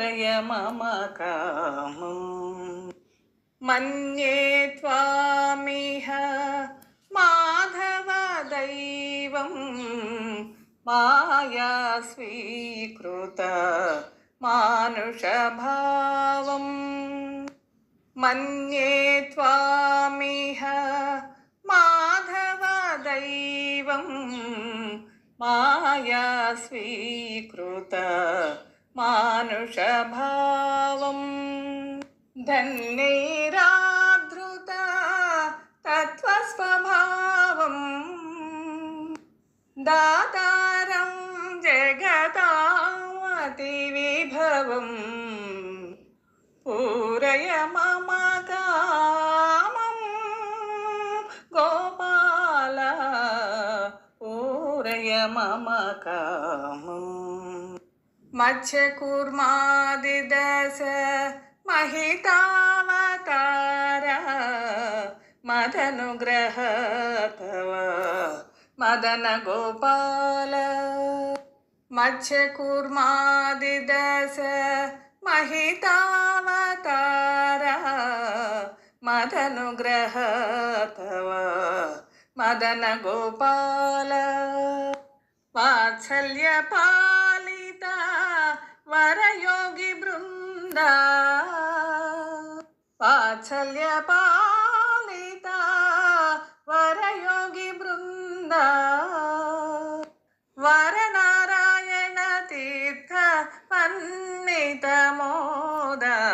मम कामम् मन्ये त्वामिह माधवदैवं माया स्वीकृत मानुषभावम् मन्ये त्वामिह माधवदैवं माया स्वीकृत మానుషభావం ధన్యైరాధృత తత్వస్వభావం దాతారం జగదామతి విభవం పూరయ మమకామం గోపాల పూరయ మమకామం कामम् मत्स्यकूर्मादिदश महितावतार मदनुग्रह तव मदन गोपाल मत्स्यकूर्मादिदश महितावतार मदनुग्रह तव मदन गोपाल బృంద వాత్సల్యపాలిత వరయోగి బృంద. వరనారాయణ తీర్థ పన్నిత మోదా.